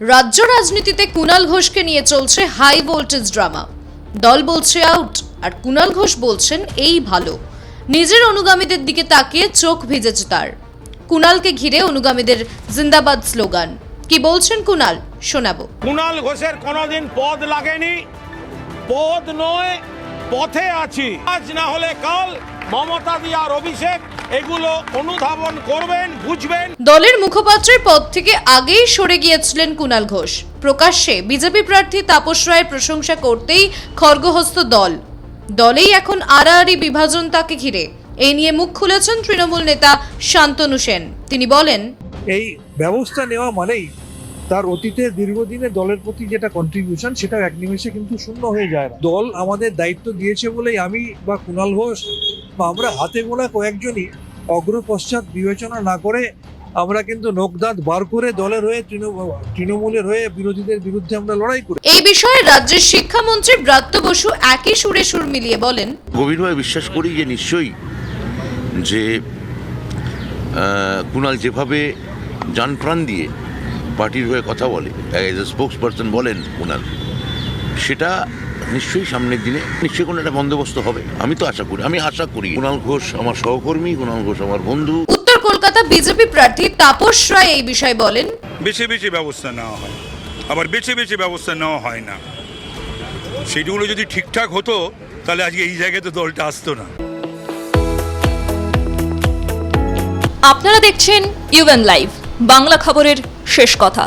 রাজ্য রাজনীতিতে কুণাল ঘোষকে নিয়ে চলছে হাই ভোল্টেজ ড্রামা দল বলছে আউট আর কুণাল ঘোষ বলছেন এই ভালো। নিজের অনুগামীদের দিকে তাকিয়ে চোখ ভিজেছে তার। কুণালকে ঘিরে অনুগামীদের জিন্দাবাদ স্লোগান। কি বলছেন কুণাল শোনাবো। কুণাল ঘোষের কোনোদিন পদ লাগেনি। পদ নয়, পথে আছি। আজ না হলে কাল মমতা দি আর অভিষেক এগুলো অনুধাবন করবেন বুঝবেন। দলের মুখপাত্রের পদ থেকে আগেই সরে গিয়েছিলেন কুণাল ঘোষ। প্রকাশ্যে বিজেপি প্রার্থী তাপস রায়ের প্রশংসা করতেই খর্গহস্ত দল। দলেই এখন আড়াআড়ি বিভাজন তাকে ঘিরে। এই নিয়ে মুখ খুলেছেন তৃণমূল নেতা শান্তনু সেন। তিনি বলেন এই ব্যবস্থা নেওয়া মানেই তার অতীতে দীর্ঘদিনে দলের প্রতি যেটা কন্ট্রিবিউশন সেটা এক নিমেষে কিন্তু শূন্য হয়ে যায় না। দল আমাদের দায়িত্ব দিয়েছে বলেই আমি বা কুণাল ঘোষ আমরা হাতে গোনা কয়েকজনই অগ্রপশ্চাৎ বিবেচনা না করে আমরা কিন্তু নখদাঁত বার করে দলের হয়ে তৃণমূল তৃণমূলের হয়ে বিরোধীদের বিরুদ্ধে আমরা লড়াই করি। এই বিষয়ে রাজ্যের শিক্ষামন্ত্রী ব্রাত্য বসু একই সুরে সুর মিলিয়ে বলেন গভীরভাবে বিশ্বাস করি যে নিশ্চয়ই যে কুণাল যেভাবে যান প্রাণ দিয়ে পার্টির হয়ে কথা বলে এজ এ স্পোক্স পার্সন বলেন কুণাল সেটা নিশ্চয়ই সামনের দিনে নিশ্চয়ই কোনো একটা বন্দোবস্ত হবে। আমি তো আশা করি আমি আশা করি। কুণাল ঘোষ আমার সহকর্মী কুণাল ঘোষ আমার বন্ধু। উত্তর কলকাতা বিজেপি প্রার্থী তাপস রায় এই বিষয়ে বলেন। বেছে বেছে ব্যবস্থা নেওয়া হয়। আবার বেছে বেছে ব্যবস্থা নেওয়া হয় না। সেগুলো যদি ঠিকঠাক হতো তাহলে আজকে এই জায়গায় তো দলটা আসতো না। আপনারা দেখছেন ইউএন লাইভ বাংলা খবরের শেষ কথা।